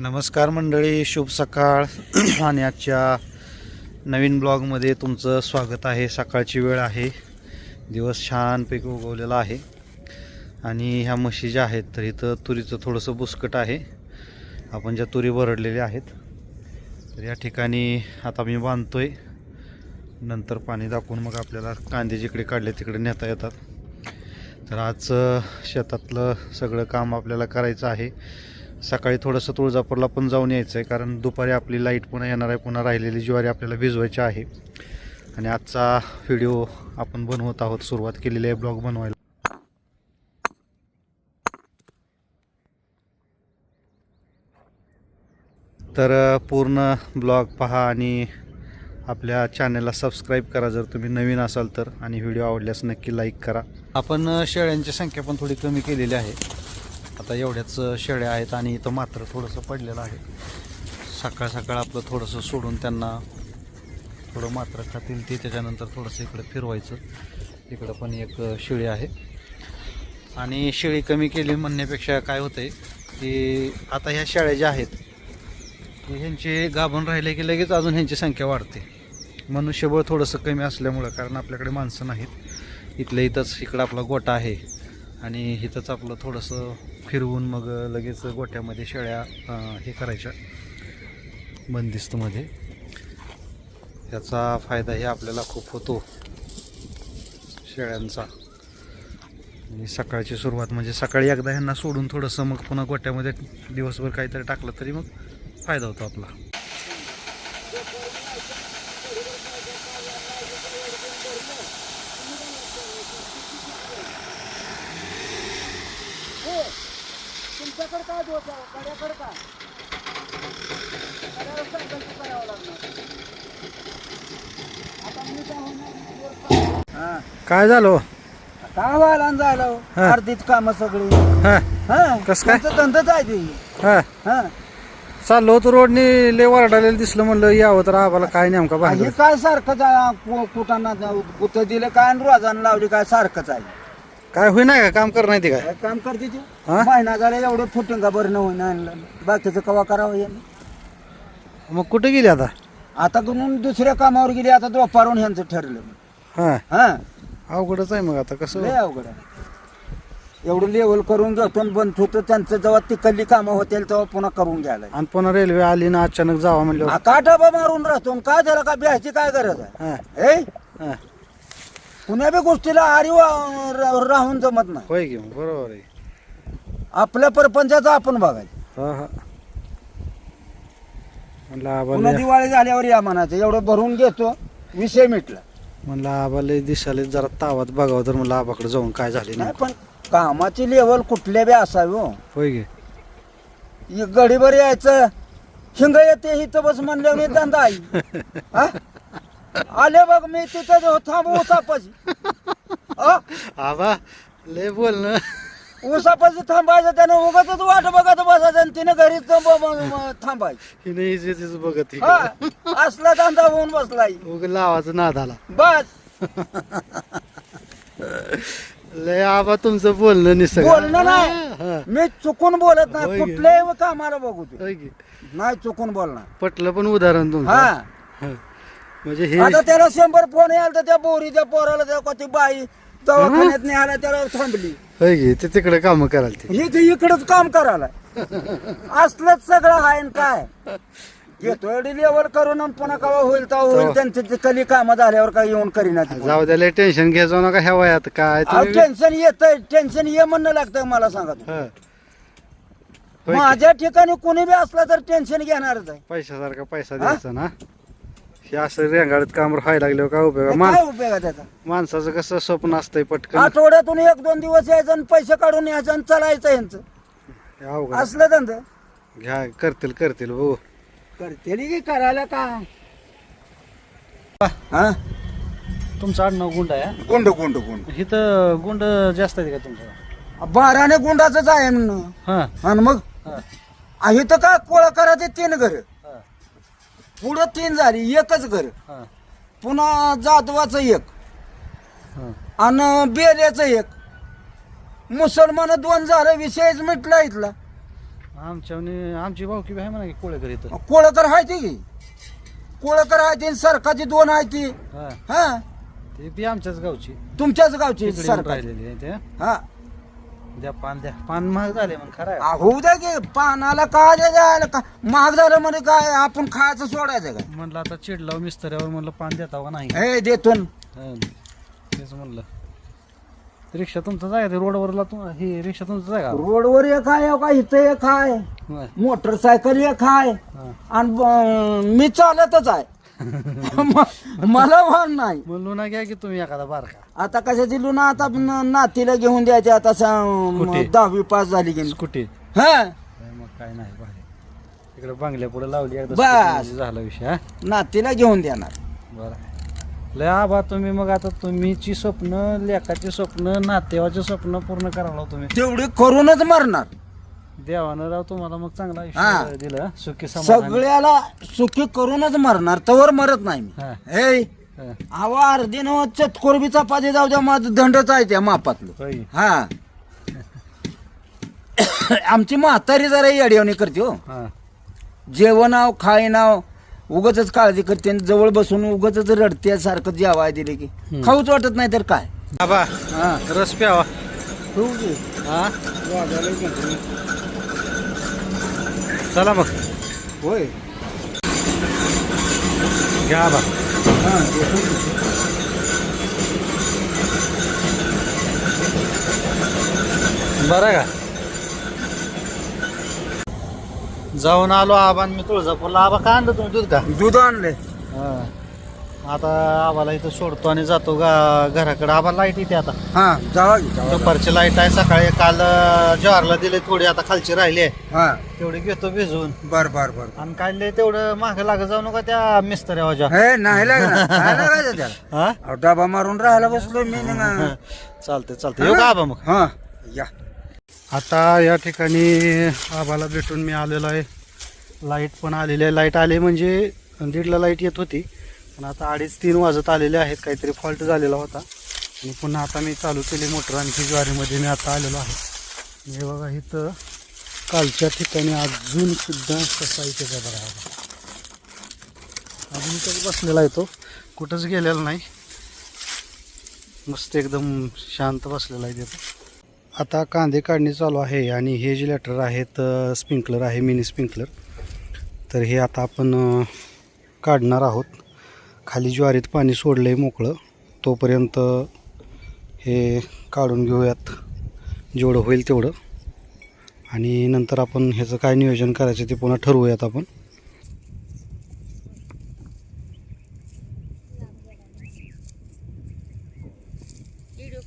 नमस्कार मंडळी शुभ सकाळ. आणि आजच्या नवीन ब्लॉगमध्ये तुमचं स्वागत आहे. सकाळची वेळ आहे. दिवस छानपैकी उगवलेला आहे. आणि ह्या म्हशी ज्या आहेत तर इथं तुरीचं थोडंसं बुसकट आहे. आपण ज्या तुरी भरडलेल्या आहेत तर या ठिकाणी आता मी बांधतोय. नंतर पाणी दाखवून मग आपल्याला कांदे जिकडे काढले तिकडे नेता येतात. तर आज शेतातलं सगळं काम आपल्याला करायचं आहे. सकाळी थोडंसं तुळजापूरला पण जाऊन यायचं आहे कारण दुपारी आपली लाइट पुन्हा येणार आहे पुन्हा राहिलेली ज्वारी आपल्याला भिजवायची आहे. आणि आजचा व्हिडिओ आपण बनवत आहोत सुरुवात केलेली आहे ब्लॉग बनवायला. तर पूर्ण ब्लॉग पहा आणि आपल्या चॅनलला सबस्क्राईब करा जर तुम्ही नवीन असाल तर. आणि व्हिडिओ आवडल्यास नक्की लाईक करा. आपण शेळ्यांची संख्या पण थोडी कमी केलेली आहे. आता एवढ्याच शेळ्या आहेत आणि इथं मात्र थोडंसं पडलेलं आहे. सकाळ सकाळ आपलं थोडंसं सोडून त्यांना थोडं मात्र खातील ते त्याच्यानंतर थोडंसं इकडं फिरवायचं. इकडं पण एक शेळी आहे. आणि शेळी कमी केली म्हणण्यापेक्षा काय होतंय की आता ह्या शेळ्या ज्या आहेत ह्यांचे गाभण राहिले की लगेच अजून ह्यांची संख्या वाढते. मनुष्यबळ थोडंसं कमी असल्यामुळं कारण आपल्याकडे माणसं नाहीत. इथल्या इथंच इकडं आपला गोटा आहे. आणि इथंच आपलं थोडंसं फिरवून मग लगेच गोट्यामध्ये शेळ्या हे करायच्या बंदिस्तमध्ये. याचा फायदाही आपल्याला खूप होतो शेळ्यांचा. आणि सकाळची सुरुवात म्हणजे सकाळी एकदा ह्यांना सोडून थोडंसं मग पुन्हा गोट्यामध्ये दिवसभर काहीतरी टाकलं तरी मग फायदा होतो आपला. तुमच्याकडे काय दोष आहे? कड्याकडे काय? कड्यावर संकल्प करावं लागणार? आता मी काय होणार काय झालं? काय व्हायला झालं हो? हा. अर्धीच कामं सगळी. हा. हा. कसं काय? तुमचं धंदाच आहे ते. हा. हा. चाललो होतो रोडनी लय वरडालेलं दिसलं म्हणलं यावं तर आम्हाला काय नेमका हे बाहेर काय सारखंच आहे कुठाना कुठं दिलं काय आणि रोजानं लावली काय सारखंच आहे. काय होई नाही का? काम कर नाही ते काय? काय काम करते ती? हा? महिना झाला एवढं फुटून का बरं होईना आणलं. बाकीचं कवा करावं यांनी मग कुठे गेली आता? आता करून दुसऱ्या कामावर गेली आता दुपारून ह्यांचं ठरलं. हा. हा. अवघडच आहे मग आता कसं? लय अवघड आहे. एवढं लेवल करून घेतो आणि बंद होतं त्यांचं जेव्हा तिकडली कामं होतील तेव्हा पुन्हा करून घ्यायला आणि पुन्हा रेल्वे आली ना अचानक जावा म्हणलं का डबा मारून राहतो. आणि काय त्याला काय ब्याची काय गरज आहे? हा. ए? हा. कुण्या बी गोष्टीला आरी वा- रा- राहून जमत नाही. होय की मग बरोबर आहे. आपल्या परपंचाचं आपण बघायचं. हा हा. म्हणलं पुन्हा आबाले दिवाळी झाल्यावर या म्हणायचं एवढं भरून घेतो विषय मिटला. म्हणलं आबाले दिसाले जरा तावात बघावं तर म्हणलं आबाकडे जाऊन काय झाले नाही नाही पण कामाची लेवल कुठल्या बी असावी हो. होय ही गडीभर यायचं हिंग येते हिथं बस म्हणल्यावर धंदा आहे. हा? आले बघ मी तिथं थांब हा? आबा लय बोल ना ऊसापाशी थांबायचं त्यानं उगाच वाट बघत बसायचं आणि तिने घरीच थांबायचं. हिने हिच बघत ही हा असला धंदा होऊन बसलाय. उग लावाचं नाद आला बस. लय आबा तुमचं बोलणं निसर्ग. बोलणं नाही. मी चुकून बोलत होय नाही गे. कुठल्याही कामाला बघू ते होय? नाही चुकून बोलणार. पटलं पण उदाहरण तुमचं. हा. हा. म्हणजे हे आता त्याला शंभर फोन याल तर त्या बोरीच्या पोराला त्या कोणती बाई दवाखान्यात न्यायला त्याला थांबली. होय की ते तिकडे काम करायला ते हे ते इकडंच काम करायला असलंच सगळं आहे न काय एवढी लेवल करून पुन्हा कवा होईल तेव्हा होईल त्यांचं ते कली कामं झाल्यावर काय येऊन करीना ते. जाऊ द्या लय टेन्शन घ्या जाऊ नका ह्या वयात काय अहो, तुम्ही टेन्शन येत टेन्शन ये म्हणणं लागतं मला सांगा तुम्ही. हा. होय की? माझ्या ठिकाणी कोणी बी असला तर टेन्शन घेणारच आहे पैशासारखा पैसा द्यायचा ना हे असं रेंगाळत काम व्हायला लागल्यावर काय उपयोग मान काय उपयोग आहे त्याचा? माणसाचं कसं स्वप्न असतंय पटकन. आठवड्यातून एक दोन दिवस यायचं आणि पैसे काढून यायचं आणि चालायचं यांचं. हे अवघड असलं धंदा. घ्या करतील करतील हो करते की करायला का हा? तुमचं आडनाव गुंड आहे गुंड गुंड गुंड. इथं गुंड जास्त आहे का तुमचं? बाराने गुंडाच आहे म्हणून. हा. आणि मग? हा. इथं का कोळा करायचे तीन घर? पुढं तीन झाली एकच घर. हा. पुन्हा जाधवाचं एक. हा. आणि बेल्याचं एक. मुसलमान दोन झालं विषयच मिटला इथला. आमच्या आमची भाऊकी बी आहे म्हणा की कोळेकर इथं. कोळकर आहे ती की? कोळकर आहे ती सरकारची दोन आहे ती. हा. हा. ते बी आमच्याच गावची. तुमच्याच गावची येऊन सरकार. राहिलेली आहे ते. हा. द्या पान द्या. पान महाग झाले मग खरं आहे. होऊ द्या की पानाला काय द्यायला का? महाग झालं म्हणजे काय? आपण खायचं सोडायचं काय? म्हणलं आता चिडलाव मिस्त्र्यावर म्हणलं पान देता का नाही? हे देतो न. हा, तेच म्हणलं. रिक्षा तुमचं जाय रोडवरला तू हे रिक्षा तुमचं जाय का? रोडवर एक आहे का इथं एक आहे. मोटरसायकल एक आहे. हा. आणि ब- मी चालतच आहे. मला भान नाही. म्हणलो ना घ्या की तुम्ही एखादा बारका. आता कशाची लुना? आता न- नातीला घेऊन द्यायचे. आता सा- कुठे? दहावी पास झाली की स्कूटी हा? मग काय नाही भारी. तिकडे बंगल्या पुढे लावली एकदा बस. scooty म्हणजे झाला विषय हा? नातीला घेऊन देणार. बरं. आहे. लय आबा तुम्ही मग आता तुम्हीची स्वप्न लेखाची स्वप्न नातेवाचे स्वप्न पूर्ण करायला तुम्ही. तेवढी करूनच मरणार. देवानं राव तुम्हाला मग चांगला हा. आयुष्य दिलं. सुखी समाधान सगळ्याला सुखी करूनच मरणार तवर मरत नाही मी हा. हे हा. आवा अर्धी नव चतकोर बी चपाती जाऊ द्या माझं दंडच आहे त्या मापातलं होय. हा आमची म्हातारी जरा येडवणी करते हो हा. जेवण आव खाय नाव उगच काळजी करते आणि जवळ बसून उगच रडते सारखं जेवाय दिले की हम्म. खाऊच वाटत नाही तर काय आबा हा रस प्यावा हा चला मग होय. घ्या आबा बरं आहे का? जाऊन आलो आबान मी तुळजापूरला. आबा का आणलं तुम्ही दूध का? दूध आणले हा. आता आबाला इथं सोडतो आणि जातो गा घराकडे. आबा लाइट येते आता. हा जावा की, जावा. दुपारची लाइट आहे. सकाळी काल अं, दिले थोडी आता खालची राहिली आहे. हा. तेवढी घेतो भिजवून. बर बर बर आणि काय लय तेवढं मागं लागत जाऊ नका त्या मिस्त्र्यावाच्या हे नाही लागणार काय लागायचं त्याला. हा? अहो, डबा मारून राहायला बसलो मी ना चालते चालते येऊ का आबा मग? हा या. आता या ठिकाणी आबाला भेटून मी आलेलो आहे. लाइट पण आलेली आहे. लाइट आली म्हणजे दीडला लाइट येत होती. पण आता अडीच तीन वाजत आलेले आहेत काहीतरी फॉल्ट झालेला होता. आणि पुन्हा आता मी चालू केली मोटर आणखी ज्वारीमध्ये मी आता आलेलो आहे. हे बघा इथं कालच्या ठिकाणी अजून सुद्धा कसा इथे का बघा अजून तरी बसलेला आहे तो. कुठंच गेलेला नाही. मस्त एकदम शांत बसलेला आहे तिथं. आता कांदे काढणी चालू आहे आणि हे जे लेटर आहेत स्प्रिंकलर आहे मिनी स्प्रिंकलर तर हे आता आपण काढणार आहोत. खाली ज्वारीत पाणी सोडलं आहे मोकळं. तोपर्यंत हे काढून घेऊयात. जेवढं होईल तेवढं. आणि नंतर आपण ह्याचं काय नियोजन करायचं ते पुन्हा ठरवूयात आपण. व्हिडिओ